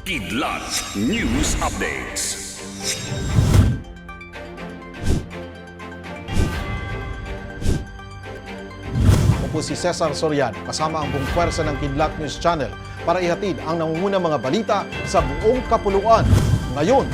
Kidlat News Updates. Ako po si Cesar Soriano kasama ang buong pwersa ng Kidlat News Channel para ihatid ang nangungunang mga balita sa buong kapuluan. Ngayon,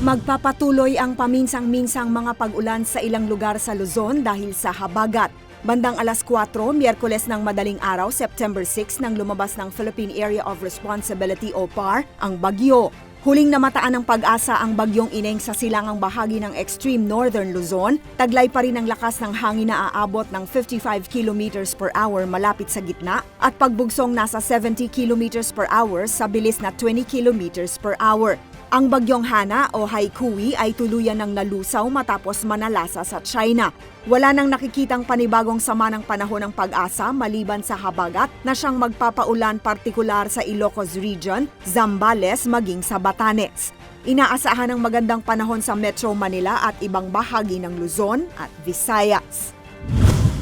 Magpapatuloy ang paminsang-minsang mga pag-ulan sa ilang lugar sa Luzon dahil sa habagat. Bandang alas 4, Miyerkules ng madaling araw, September 6, nang lumabas ng Philippine Area of Responsibility o PAR, ang bagyo. Huling namataan ng pag-asa ang bagyong ineng sa silangang bahagi ng extreme northern Luzon. Taglay pa rin ang lakas ng hangin na aabot ng 55 kilometers per hour malapit sa gitna at pagbugsong nasa 70 kilometers per hour sa bilis na 20 kilometers per hour. Ang bagyong Hana o Haikui ay tuluyan ng nalusaw matapos manalasa sa China. Wala nang nakikitang panibagong sama ng panahon ng pag-asa maliban sa habagat na siyang magpapaulan partikular sa Ilocos Region, Zambales maging sa Batanes. Inaasahan ng magandang panahon sa Metro Manila at ibang bahagi ng Luzon at Visayas.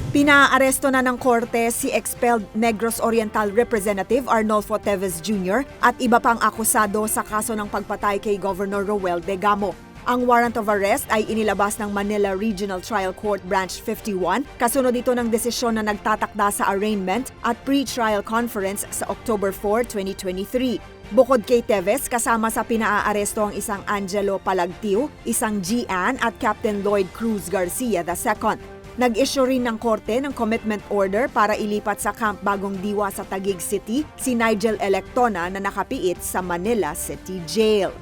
Pinaaresto na ng korte si expelled Negros Oriental Representative Arnolfo Teves Jr. at iba pang akusado sa kaso ng pagpatay kay Governor Roel De Gamo. Ang warrant of arrest ay inilabas ng Manila Regional Trial Court Branch 51 kasunod ito ng desisyon na nagtatakda sa arraignment at pre-trial conference sa October 4, 2023. Bukod kay Teves, kasama sa pinaaaresto ang isang Angelo Palagtiu, isang Gian at Captain Lloyd Cruz Garcia II. Nag-issue rin ng korte ng commitment order para ilipat sa Camp Bagong Diwa sa Taguig City si Nigel Electona na nakapiit sa Manila City Jail.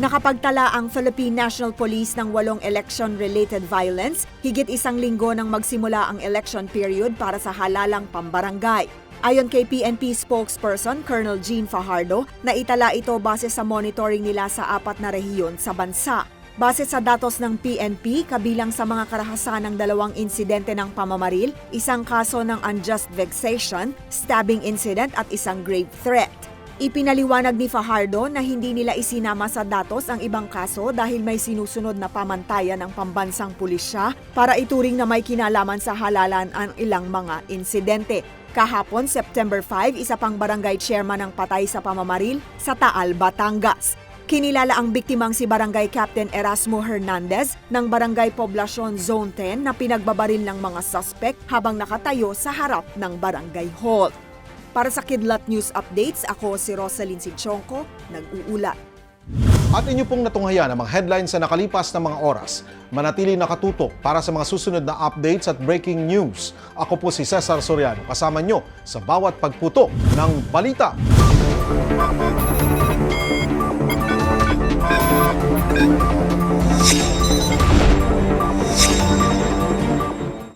Nakapagtala ang Philippine National Police ng walong election-related violence higit isang linggo nang magsimula ang election period para sa halalang pambarangay. Ayon kay PNP spokesperson Colonel Jean Fajardo, naitala ito base sa monitoring nila sa apat na rehiyon sa bansa. Base sa datos ng PNP, kabilang sa mga karahasan ng dalawang insidente ng pamamaril, isang kaso ng unjust vexation, stabbing incident at isang grave threat. Ipinaliwanag ni Fajardo na hindi nila isinama sa datos ang ibang kaso dahil may sinusunod na pamantayan ng pambansang pulisya para ituring na may kinalaman sa halalan ang ilang mga insidente. Kahapon, September 5, isa pang barangay chairman ang patay sa pamamaril sa Taal, Batangas. Kinilala ang biktimang si Barangay Captain Erasmo Hernandez ng Barangay Poblacion Zone 10 na pinagbabaril ng mga suspect habang nakatayo sa harap ng barangay hall. Para sa Kidlat News Updates, ako si Rosalyn Sinchonko, nag-uulat. at inyo pong natunghayan ang mga headlines sa nakalipas na mga oras. Manatili nakatutok para sa mga susunod na updates at breaking news. Ako po si Cesar Soriano, kasama nyo sa bawat pagputok ng balita.